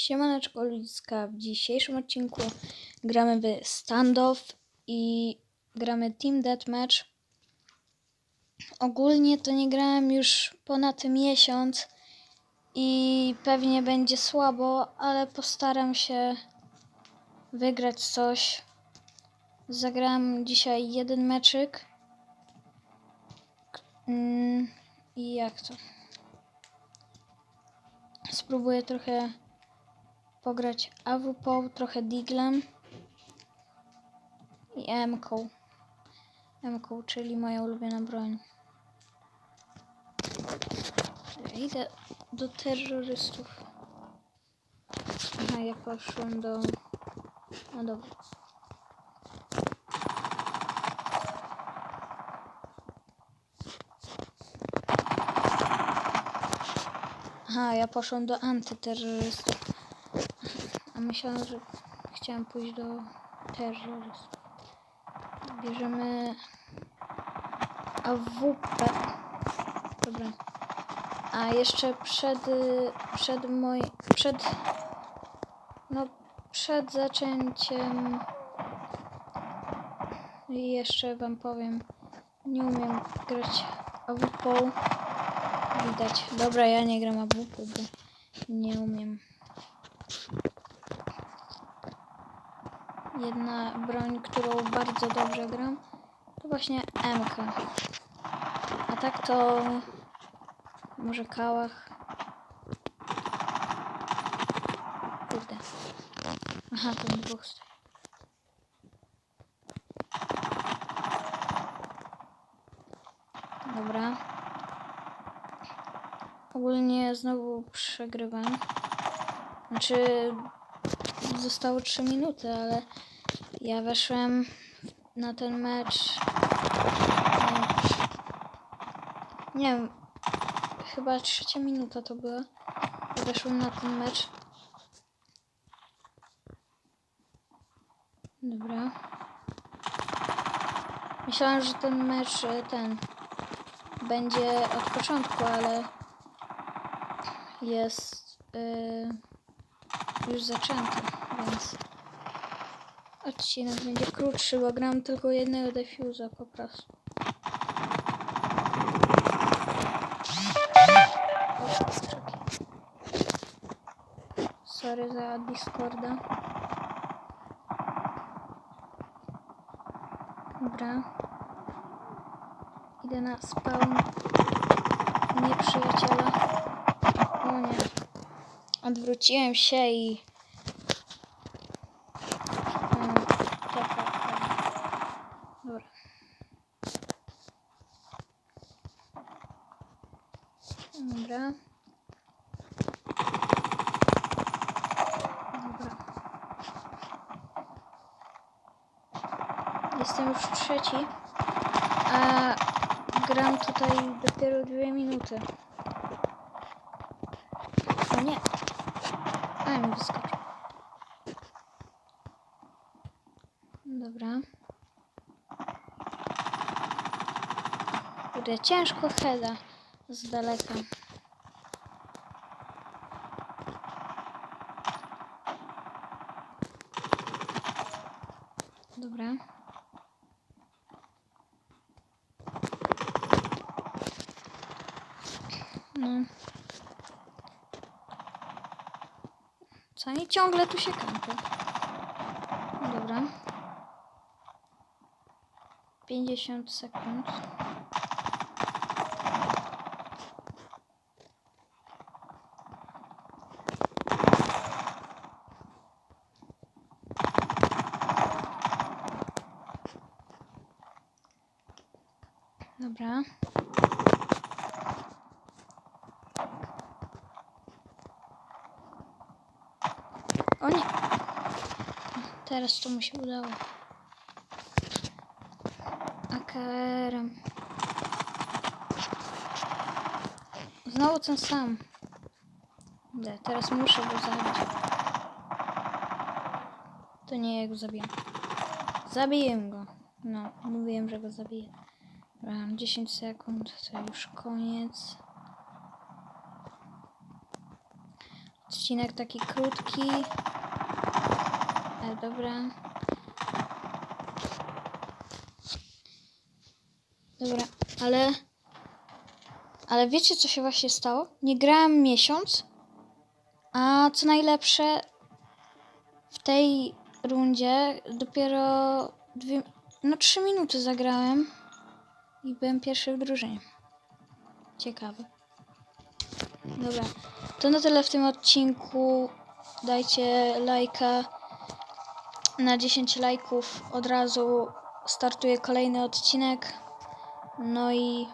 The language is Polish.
Siemaneczko ludzka, w dzisiejszym odcinku gramy w standoff i gramy Team Deathmatch. Ogólnie to nie grałem już ponad miesiąc i pewnie będzie słabo, ale postaram się wygrać coś. Zagrałem dzisiaj jeden meczyk. Mm, I jak to? Spróbuję trochę pograć AWP, trochę Diglem i M-ką. M-ką, czyli moja ulubiona broń. Idę do terrorystów. Aha, ja poszłem do... No dobra. Aha, ja poszłam do antyterrorystów. A myślałam, że chciałam pójść do terrorystów. Bierzemy AWP. Dobra. A jeszcze przed, przed moj, przed, no, przed zaczęciem jeszcze wam powiem, nie umiem grać AWP. Widać. Dobra, ja nie gram AWP, bo nie umiem. Jedna broń, którą bardzo dobrze gram, to właśnie MK. A tak to może kałach. Kurde. Aha, ten dwóch stoi. Dobra. Ogólnie znowu przegrywam. Znaczy, zostało 3 minuty, ale ja weszłem na ten mecz. Nie wiem, chyba trzecia minuta to była. Ja weszłem na ten mecz. Dobra. Myślałem, że ten mecz e, ten będzie od początku, ale jest y, już zaczęty, więc odcinek będzie krótszy, bo gram tylko jednego defuza po prostu. Sorry za Discorda. Dobra. Idę na spawn nieprzyjaciela. O nie. Odwróciłem się i... Dobra. Dobra. Jestem już trzeci, a gram tutaj dopiero dwie minuty. O nie. A mi wyskoczył. Dobra. Kurde, ciężko heada z daleka. Dobra. No. Co oni ciągle tu się kampią? Dobra. 50 sekund. Dobra. O nie. Teraz to mu się udało. AKR-em. Znowu ten sam. De, teraz muszę go zabić. To nie ja go zabiję. Zabiję go. No, mówiłem, że go zabiję. Mam 10 sekund, to już koniec. odcinek taki krótki. E, dobra. Dobra, ale. Ale wiecie, co się właśnie stało? Nie grałem miesiąc, a co najlepsze, w tej rundzie dopiero dwie, no trzy minuty zagrałem i byłem pierwszy w drużynie. Ciekawe. Dobra, to na tyle w tym odcinku. Dajcie lajka. Na 10 lajków od razu startuje kolejny odcinek. No i